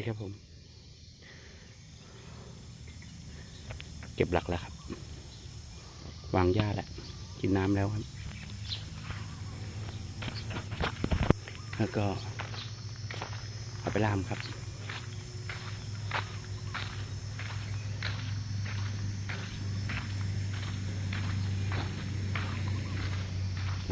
ดีครับผม เก็บหลักแล้วครับ วางหญ้าแล้วกินน้ำแล้วครับ แล้วก็เอาไปล่ามครับ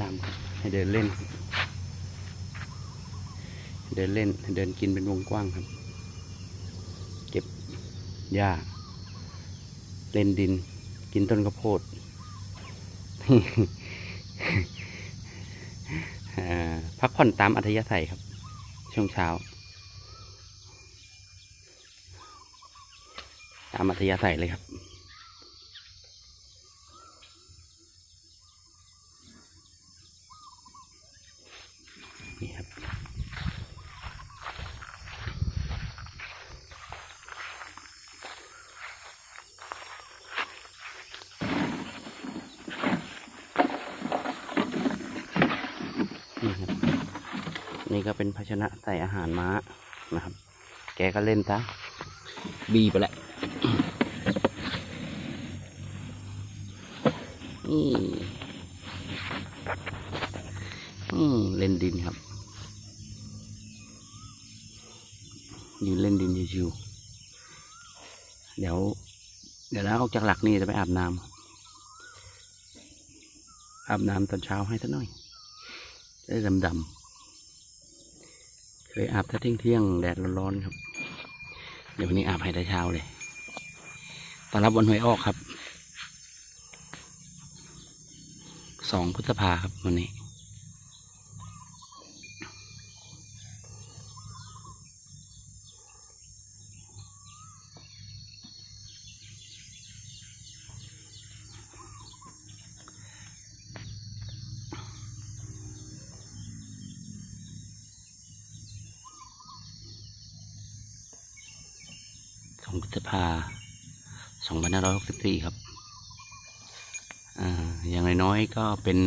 ล่ามครับ ให้เดินเล่น เดินเล่น เดินกินเป็นวงกว้างครับเก็บ หญ้า เล่นดิน กินต้นข้าวโพดพักผ่อนตามอัธยาศัยครับ ช่วงเช้า ตามอัธยาศัยเลยครับ นี่ครับ นี่ครับ นี่ก็เป็นภาชนะใส่อาหารม้านะครับ แกก็เล่นซะบีไปแล้วอืมอืมเล่นดินครับยืนเล่นดินชิวๆเดี๋ยว เดี๋ยวแล้วออกจากหลักนี่จะไปอาบน้ำอาบน้ำตอนเช้าให้สักหน่อย ได้ดำๆ เลยอาบถ้าเที่ยงเที่ยงแดดร้อนๆครับ เดี๋ยววันนี้อาบให้แต่เช้าเลยตอนรับวันหวยออกครับ สองพฤษภาครับวันนี้ สองพฤษภาสองพันห้าร้อยหกสิบสี่ครับอ่าอย่างน้อยๆก็เป็น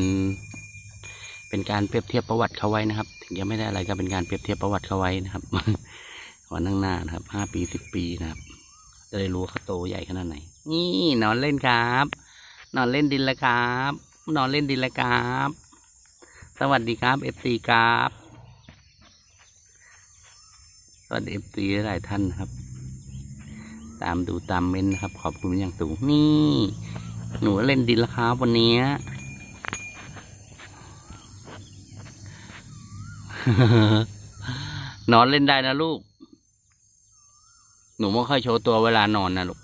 เป็นการเปรียบเทียบประวัติเขาไว้นะครับ ถึงจะไม่ได้อะไรก็เป็นการเปรียบเทียบประวัติเขาไว้นะครับ วันข้างหน้านะครับห้าปีสิบปีนะครับ จะได้รู้เขาโตใหญ่ขนาดไหน นี่นอนเล่นครับ นอนเล่นดินแล้วครับ นอนเล่นดินแล้วครับ สวัสดีครับเอฟซีครับสวัสดีเอฟซีหลายท่านครับ ตามดูตามเม้นนะครับ ขอบคุณอย่างสูงนี่ หนูเล่นดินแล้วครับวันนี้นอนเล่นได้นะลูก หนูไม่ค่อยโชว์ตัวเวลานอนนะลูก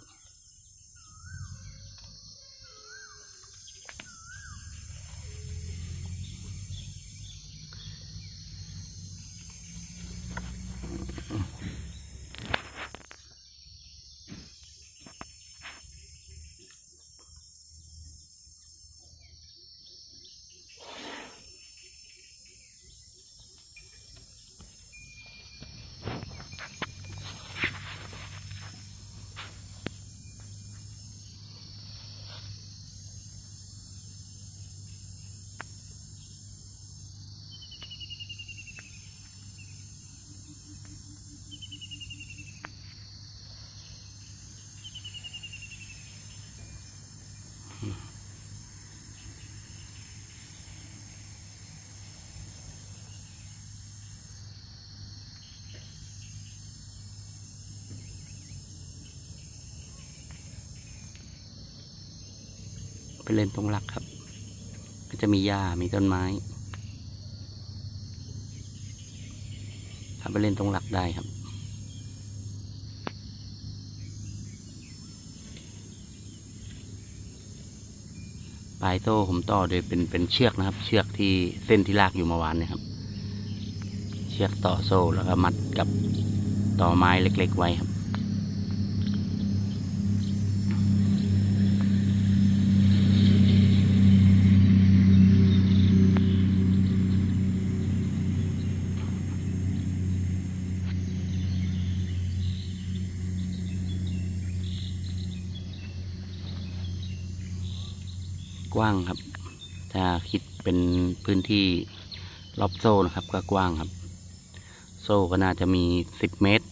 ไปเล่นตรงหลักครับ ก็จะมีหญ้ามีต้นไม้ถ้าไปเล่นตรงหลักได้ครับ ปลายโซ่ผมต่อโดยเป็นเป็นเชือกนะครับ เชือกที่เส้นที่ลากอยู่เมื่อวานเนะครับ เชือกต่อโซ่แล้วก็มัดกับต่อไม้เล็ก ๆ ไว้ครับ กว้างครับ ถ้าคิดเป็นพื้นที่รอบโซ่นะครับ ก็กว้างครับ โซ่ก็น่าจะมีสิบเมตร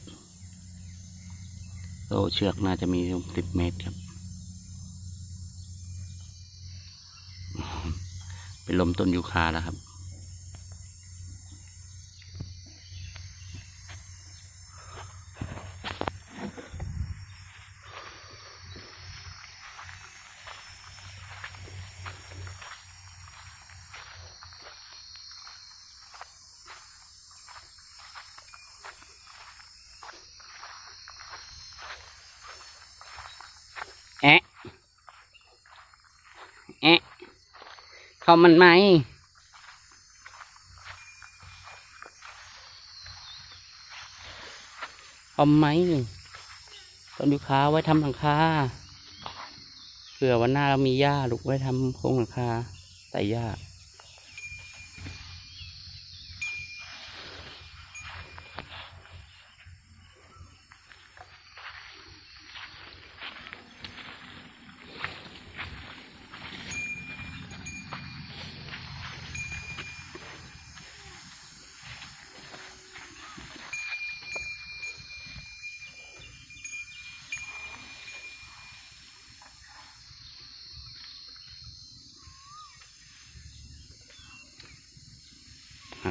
โซ่เชือกน่าจะมีสิบเมตรครับ เป็นลมต้นยูคาแล้วครับ แอะแอะเข้ามันไหมเอาไหมต้นยูคาไว้ทำหลังคาเผื่อวันหน้าเรามีหญ้าลูกไว้ทำโครงหลังคาใส่หญ้า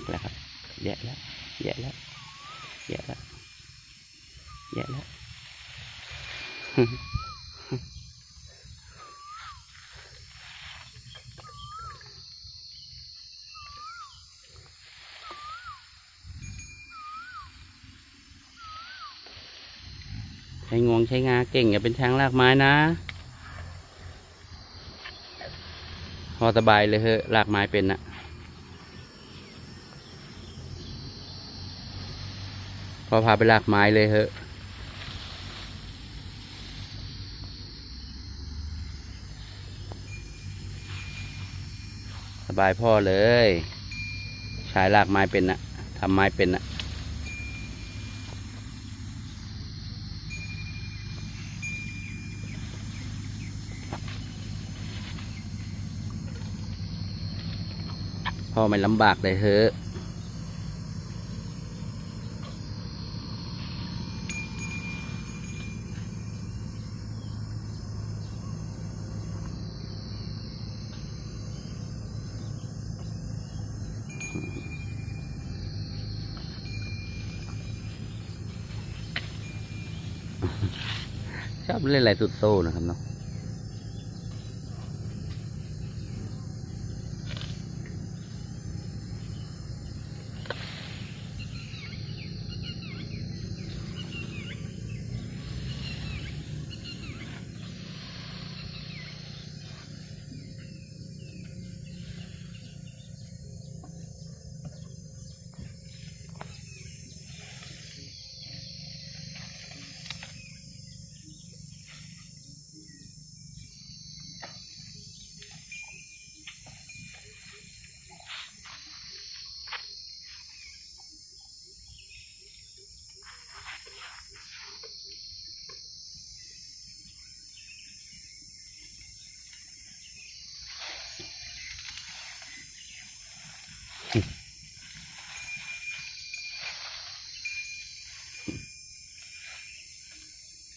กแล้วครับ แยะแล้ว แยะแล้ว แยะแล้ว แยะแล้ว ใช้งวงใช้งาเก่งอย่าเป็นช้างลากไม้นะ พอสบายเลยเหอะลากไม้เป็นนะ พอพาไปลากไม้เลยเหอะสบายพ่อเลยใชายลากไม้เป็นนะทำไม้เป็นนะพ่อไม่ลำบากเลยเหอะ ชอบเล่นอะไรสุดโซ่นะครับเนาะ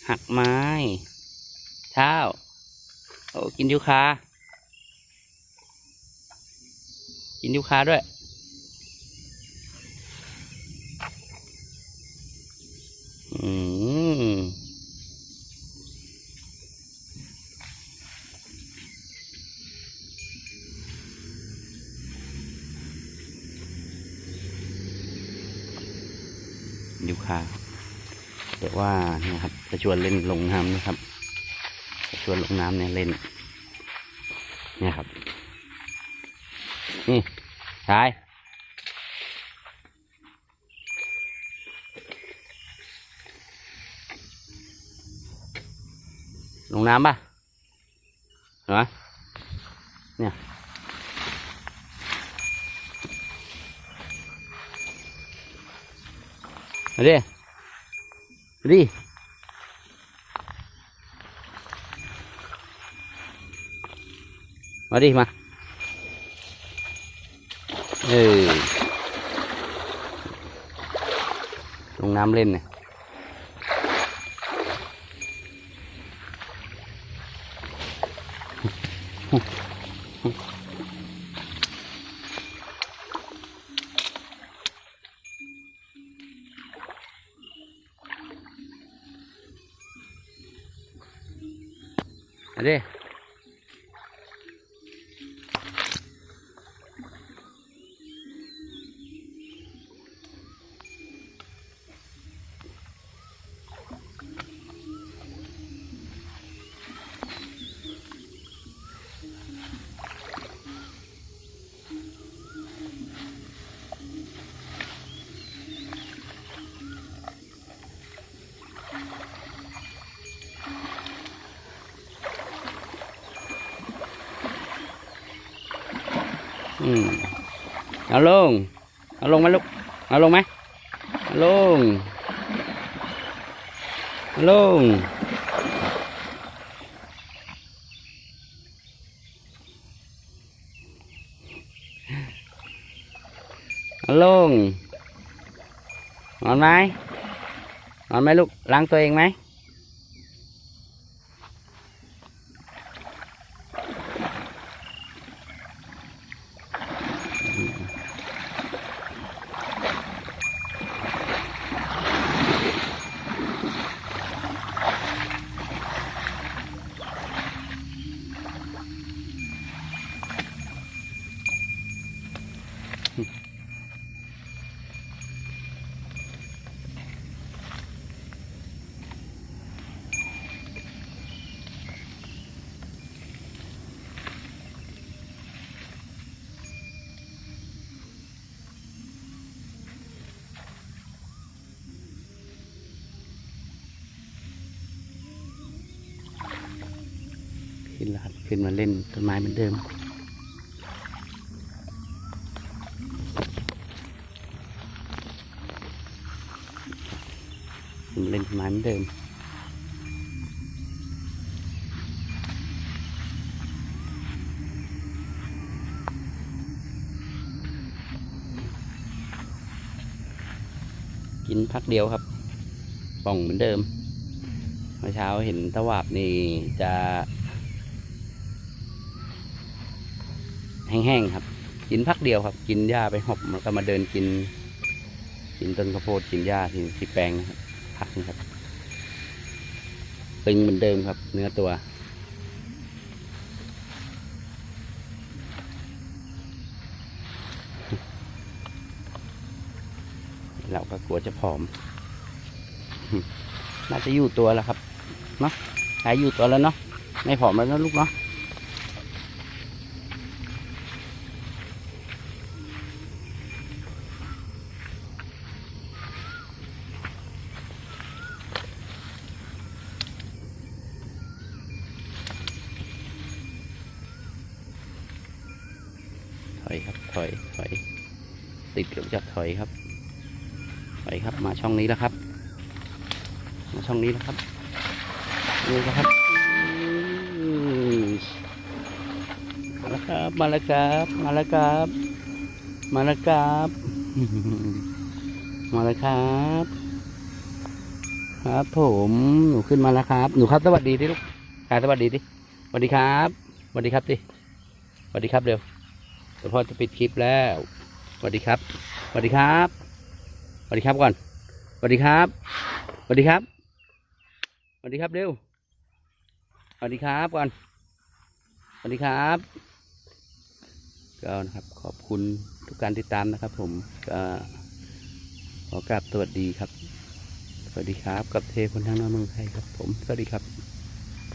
หักไม้เท้าโอ้กินยูคา กินยูคาด้วย อืมยูคาเดี๋ยวว่านี่ครับ จะชวนเล่นลงน้ำนะครับจะชวนลงน้ำเนี่ยเล่น เนี่ยครับ นี่ชายลงน้ำป่ะเหรอเนี่ยมาดิมาดิ มาดิมาเออลงน้ำเล่นเนี่ยเด้ อืมเอาลง เอาลงไหมลูก เอาลงไหมเอาลงเอาลง เอาลงนอนไหมนอนไหมลูกล้างตัวเองไหม ขึ้นล้วครับขึ้นมาเล่นต้นไม้เหมือนเดิม ขึ้นมา เล่นต้นไม้เหมือนเดิมกินพักเดียวครับ ป่องเหมือนเดิม เมื่อเช้าเห็นตะวาบนี่จะ แห้งๆครับ กินพักเดียวครับ กินหญ้าไปหอบแล้วก็มาเดินกิน กินต้นข้าวโพดกินหญ้าที่ที่แปลงนะครับ พักนะครับตึงเหมือนเดิมครับ เนื้อตัว เราก็กลัวจะผอม น่าจะอยู่ตัวแล้วครับเนาะหายอยู่ตัวแล้วเนาะไม่ผอมแล้วนะลูกเนาะ ถอยครับ ถอย ถอย ติดเกือจะถอยครับถอยครับมาช่องนี้แล้วครับ มาช่องนี้แล้วครับนี่นะครับมาแล้วครับ มาแล้วครับ มาแล้วครับ มาแล้วครับ มาแล้วครับ ครับผมหนูขึ้นมาแล้วครับ หนูครับสวัสดีดิลูกกายสวัสดีดิสวัสดีครับสวัสดีครับดิสวัสดีครับเร็วเดี๋ยวพ่อจะปิดคลิปแล้ว สวัสดีครับ สวัสดีครับ สวัสดีครับก่อน สวัสดีครับ สวัสดีครับ สวัสดีครับเร็ว สวัสดีครับก่อน สวัสดีครับก็นะครับขอบคุณทุกการติดตามนะครับ ผมก็ขอกราบสวัสดีครับ สวัสดีครับ กับเทคนทางนอกเมืองไทยครับ ผม สวัสดีครับ